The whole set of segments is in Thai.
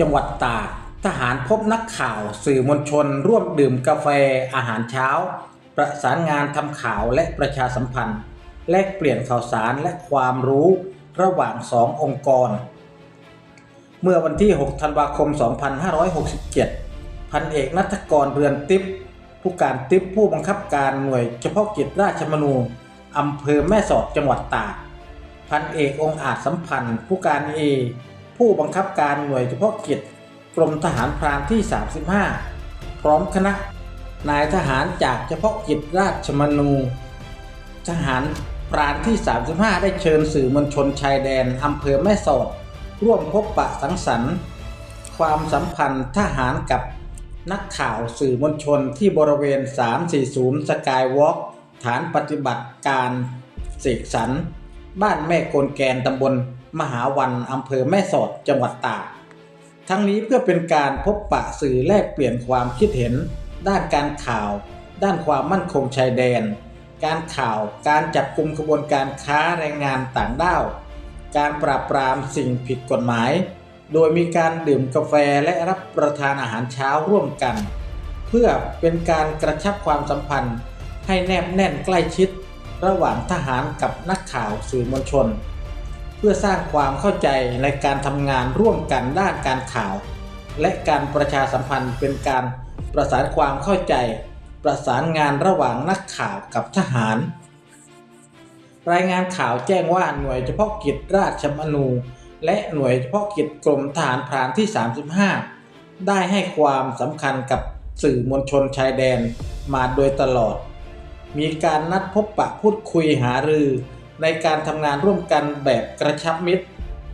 จังหวัดตากทหารพบนักข่าวสื่อมวลชน ร่วมดื่มกาแฟอาหารเช้า ประสานงานทำข่าวและประชาสัมพันธ์ แลกเปลี่ยนข่าวสารและความรู้ระหว่างสององค์กร เมื่อวันที่ 6 ธันวาคม 2567 พันเอกนัทกรเรือนติปผู้การติปผู้บังคับการหน่วยเฉพาะกิจราชมนูอำเภอแม่สอดจังหวัดตากพันเอกองอาจสัมพันธ์ ผู้การเอ ผู้บังคับการหน่วยเฉพาะกิจกรมทหารพรานที่ 35 พร้อมคณะ นายทหารจากเฉพาะกิจราชมนู ทหารพรานที่ 35 ได้เชิญสื่อมวลชนชายแดนอำเภอแม่สอด ร่วมพบปะสังสรรค์ ความสัมพันธ์ทหารกับนักข่าวสื่อมวลชนที่บริเวณ 340 สกายวอล์กฐานปฏิบัติการเสกสรรบ้านแม่โกนแกนตำบล มหาวันอำเภอแม่สอดจังหวัดตากทั้งนี้เพื่อเป็นการพบปะสื่อแลกเปลี่ยนความคิดเห็น ด้านการข่าว ด้านความมั่นคงชายแดน การข่าวการจับกลุ่มขบวนการค้าแรงงานต่างด้าว การปราบปรามสิ่งผิดกฎหมาย โดยมีการดื่มกาแฟและรับประทานอาหารเช้าร่วมกัน เพื่อเป็นการกระชับความสัมพันธ์ ให้แนบแน่นใกล้ชิด ระหว่างทหารกับนักข่าวสื่อมวลชน พื่อสร้างความเข้าใจในการทำงานร่วมกันด้านการข่าว และการประชาสัมพันธ์เป็นการประสานความเข้าใจ ประสานงานระหว่างนักข่าวกับทหาร รายงานข่าวแจ้งว่าหน่วยเฉพาะกิจราชมนู และหน่วยเฉพาะกิจกรมทหารพรานที่ 35 ได้ให้ความสำคัญกับสื่อมวลชนชายแดนมาโดยตลอด มีการนัดพบปะพูดคุยหารือ ในการทำงานร่วมกันแบบกระชับมิตร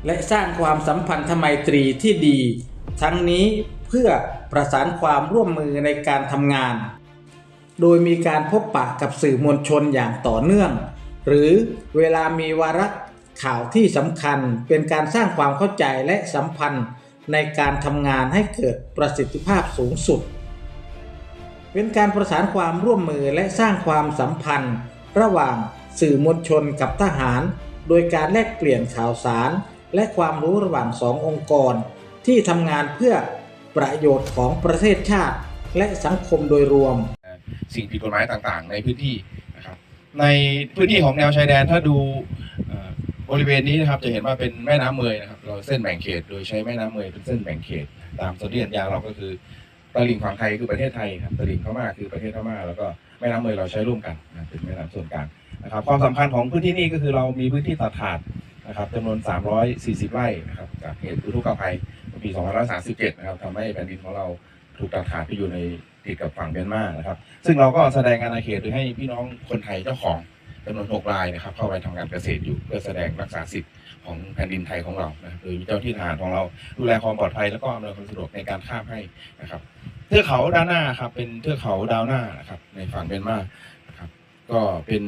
และสร้างความสัมพันธไมตรีที่ดี ทั้งนี้เพื่อประสานความร่วมมือในการทำงาน โดยมีการพบปะกับสื่อมวลชนอย่างต่อเนื่อง หรือเวลามีวาระข่าวที่สำคัญเป็นการสร้างความเข้าใจและสัมพันธ์ในการทำงานให้เกิดประสิทธิภาพสูงสุด เป็นการประสานความร่วมมือและสร้างความสัมพันธ์ ระหว่าง สื่อมวลชนกับทหาร โดยการแลกเปลี่ยนข่าวสาร และความรู้ระหว่างสององค์กร ที่ทำงานเพื่อประโยชน์ของประเทศชาติ และสังคมโดยรวม สิ่งผิดกฎหมายต่างๆ ในพื้นที่นะครับในพื้นที่ของแนวชายแดนถ้าดูบริเวณนี้นะครับจะเห็นว่าเป็นแม่น้ำเมยนะครับเราเส้นแบ่งเขต โดยใช้แม่น้ำเมยเป็นเส้นแบ่งเขต ตามสัญญาเราก็คือตะลิงฝั่งไทยคือประเทศไทยครับตะลิงพม่าคือประเทศพม่าแล้วก็แม่น้ำเมยเราใช้ร่วมกันนะเป็นแม่น้ำส่วนกลาง นะครับความสำคัญของพื้นที่นี้ก็คือเรามีพื้นที่ตัดขาดนะครับจำนวน 340 ไร่นะครับจากเหตุอุทกภัยปี 2537 นะครับทำให้แผ่นดินของเราถูกตัดขาดไปอยู่ในติดกับฝั่งเมียนมานะครับ ซึ่งเราก็แสดงอาณาเขตโดยให้พี่น้องคนไทยเจ้าของจำนวนหกรายนะครับ เข้าไปทำงานเกษตรอยู่เพื่อแสดงรักษาสิทธิ์ของแผ่นดินไทยของเรานะโดยมีเจ้าที่ทหารของเราดูแลความปลอดภัยแล้วก็อำนวยความสะดวกในการข้ามให้นะครับเทือกเขาด้านหน้าครับเป็นเทือกเขาดาวหน้านะครับในฝั่งเมียนมานะครับก็เป็น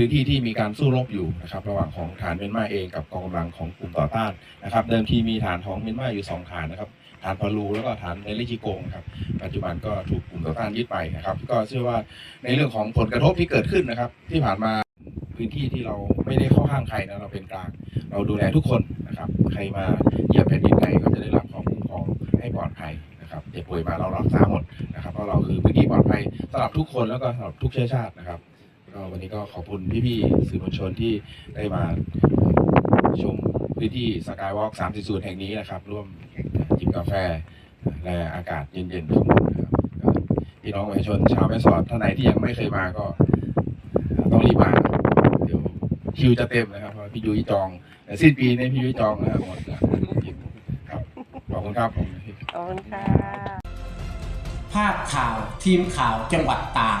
พื้นที่ที่มีการสู้รบอยู่นะครับระหว่างของฐานเมียนมาเองกับกองกำลังของกลุ่มต่อต้านนะครับ เดิมทีมีฐานของเมียนมาอยู่สองฐานนะครับฐานปาลูแล้วก็ฐานในลิจิโกงครับปัจจุบันก็ถูกกลุ่มต่อต้านยึดไปนะครับ ก็เชื่อว่าในเรื่องของผลกระทบที่เกิดขึ้นนะครับ ที่ผ่านมาพื้นที่ที่เราไม่ได้เข้าข้างใครนะเราเป็นกลาง เราดูแลทุกคนนะครับ ใครมาเหยียบแผ่นดินไทยก็จะได้รับความคุ้มครองให้ปลอดภัยนะครับเจ็บป่วยมาเรารักษาหมดนะครับเพราะเราคือพื้นที่ปลอดภัยสำหรับทุกคนแล้วก็สำหรับทุกเชื้อชาตินะครับ ก็วันนี้ก็ขอบคุณพี่ๆสื่อมวลชนที่ได้มาชมพื้นที่สกายวอล์ก340 แห่งนี้นะครับ ร่วมจิบกาแฟและอากาศเย็นๆทั้งหมดนะครับก็พี่น้องประชาชนชาวแม่สอดท่านไหนที่ยังไม่เคยมาก็ต้องรีบมาเดี๋ยวคิวจะเต็มนะครับเพราะว่าพี่ยุ้ยจองแต่สิ้นปีนี้พี่ยุ้ยจองนะครับหมดแล้วครับขอบคุณครับผมขอบคุณค่ะภาพข่าวทีมข่าวจังหวัดตาก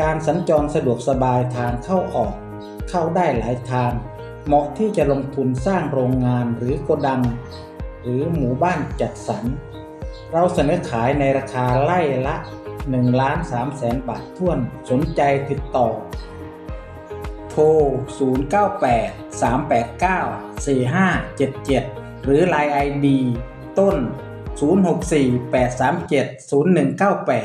การสัญจรสะดวกสบายทางเข้าออก เข้าได้หลายทาง เหมาะที่จะลงทุนสร้างโรงงานหรือโกดัง หรือหมู่บ้านจัดสรร เราเสนอขายในราคาไล่ละ1ล้าน3แสนบาทท่วนสนใจติดต่อ โทร 0983894577 หรือล Line ดีต้น 0648370198